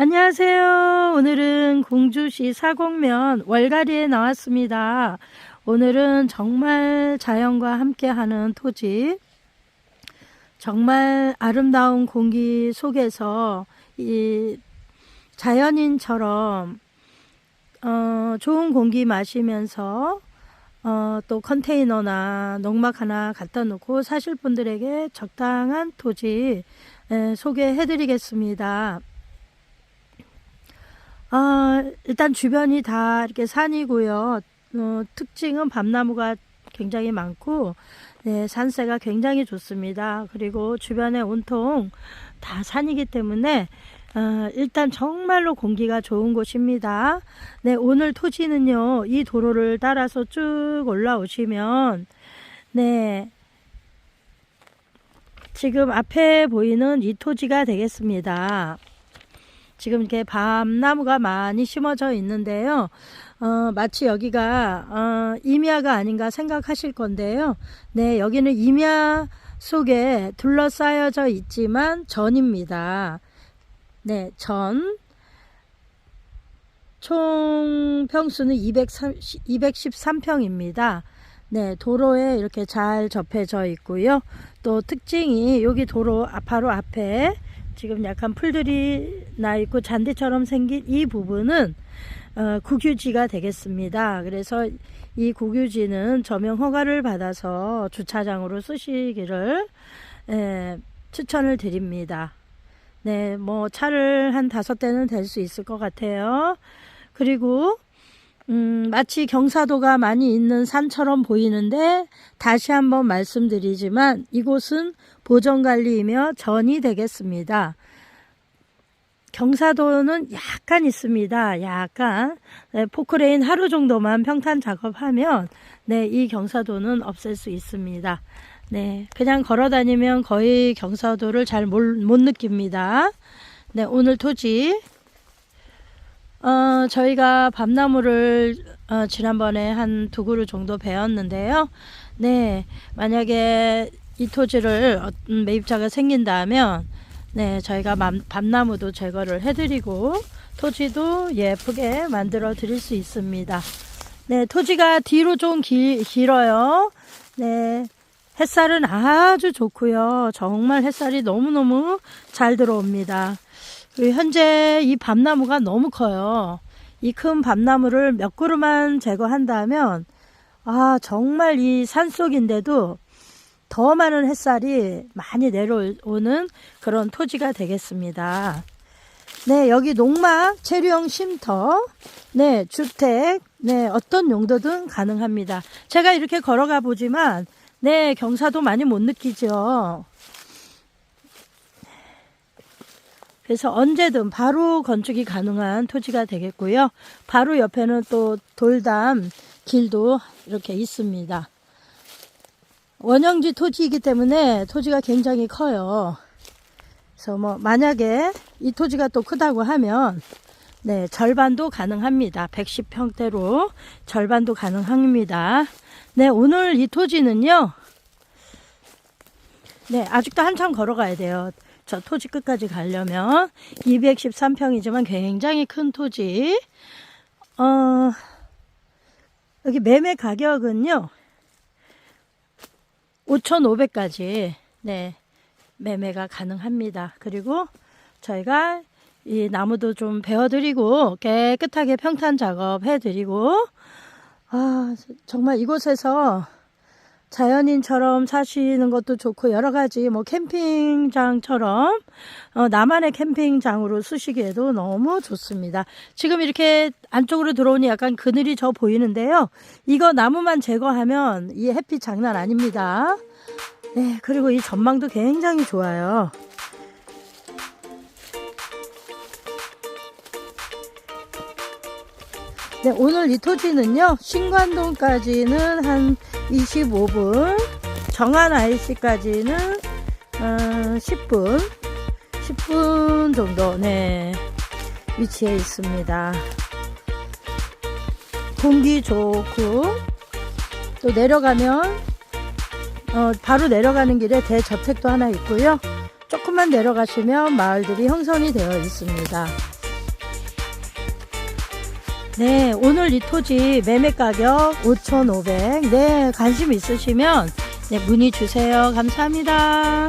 안녕하세요. 오늘은 공주시 사곡면 월가리에 나왔습니다. 오늘은 정말 자연과 함께하는 토지, 정말 아름다운 공기 속에서 이 자연인처럼 어, 좋은 공기 마시면서 어, 또 컨테이너나 농막 하나 갖다 놓고 사실 분들에게 적당한 토지 에, 소개해 드리겠습니다. 아, 일단 주변이 다 이렇게 산이고요. 어, 특징은 밤나무가 굉장히 많고, 네, 산세가 굉장히 좋습니다. 그리고 주변에 온통 다 산이기 때문에, 어, 일단 정말로 공기가 좋은 곳입니다. 네, 오늘 토지는요, 이 도로를 따라서 쭉 올라오시면, 네, 지금 앞에 보이는 이 토지가 되겠습니다. 지금 이렇게 밤나무가 많이 심어져 있는데요. 어, 마치 여기가 어, 임야가 아닌가 생각하실 건데요. 네, 여기는 임야 속에 둘러싸여져 있지만 전입니다. 네, 전. 총 평수는 230, 213평입니다. 네, 도로에 이렇게 잘 접해져 있고요. 또 특징이 여기 도로 앞- 바로 앞에 지금 약간 풀들이 나 있고 잔디처럼 생긴 이 부분은 어, 국유지가 되겠습니다. 그래서 이 국유지는 저명 허가를 받아서 주차장으로 쓰시기를 예, 추천을 드립니다. 네, 뭐 차를 한 다섯 대는 될 수 있을 것 같아요. 그리고 음, 마치 경사도가 많이 있는 산처럼 보이는데 다시 한번 말씀드리지만 이곳은 보전관리이며 전이 되겠습니다. 경사도는 약간 있습니다. 약간 네, 포크레인 하루 정도만 평탄 작업하면 네, 이 경사도는 없앨 수 있습니다. 네, 그냥 걸어 다니면 거의 경사도를 잘 못 느낍니다. 네, 오늘 토지 어, 저희가 밤나무를 어, 지난번에 한 두 그루 정도 배웠는데요. 네, 만약에 이 토지를 어떤 매입자가 생긴다면, 네, 저희가 밤, 밤나무도 제거를 해드리고, 토지도 예쁘게 만들어 드릴 수 있습니다. 네, 토지가 뒤로 좀 길, 길어요. 네, 햇살은 아주 좋고요. 정말 햇살이 너무너무 잘 들어옵니다. 현재 이 밤나무가 너무 커요. 이 큰 밤나무를 몇 그루만 제거한다면, 아, 정말 이 산속인데도 더 많은 햇살이 많이 내려오는 그런 토지가 되겠습니다. 네, 여기 농막, 체류형 쉼터, 네, 주택, 네, 어떤 용도든 가능합니다. 제가 이렇게 걸어가 보지만, 네, 경사도 많이 못 느끼죠. 그래서 언제든 바로 건축이 가능한 토지가 되겠고요. 바로 옆에는 또 돌담 길도 이렇게 있습니다. 원형지 토지이기 때문에 토지가 굉장히 커요. 그래서 뭐 만약에 이 토지가 또 크다고 하면 네, 절반도 가능합니다. 110평대로 절반도 가능합니다. 네, 오늘 이 토지는요. 네, 아직도 한참 걸어가야 돼요. 저 토지 끝까지 가려면 213평이지만 굉장히 큰 토지. 어, 여기 매매 가격은요. 5,500까지 네, 매매가 가능합니다. 그리고 저희가 이 나무도 좀 베어드리고 깨끗하게 평탄 작업 해드리고 아 정말 이곳에서 자연인처럼 사시는 것도 좋고 여러 가지 뭐 캠핑장처럼 어, 나만의 캠핑장으로 쓰시기에도 너무 좋습니다. 지금 이렇게 안쪽으로 들어오니 약간 그늘이 져 보이는데요. 이거 나무만 제거하면 이 햇빛 장난 아닙니다. 네, 그리고 이 전망도 굉장히 좋아요. 네, 오늘 이 토지는요, 신관동까지는 한 25분, 정안 IC까지는 어, 10분, 10분 정도, 네, 위치해 있습니다. 공기 좋고, 또 내려가면, 어, 바로 내려가는 길에 대저택도 하나 있고요. 조금만 내려가시면 마을들이 형성이 되어 있습니다. 네, 오늘 이 토지 매매 가격 5,500. 네, 관심 있으시면 네, 문의 주세요. 감사합니다.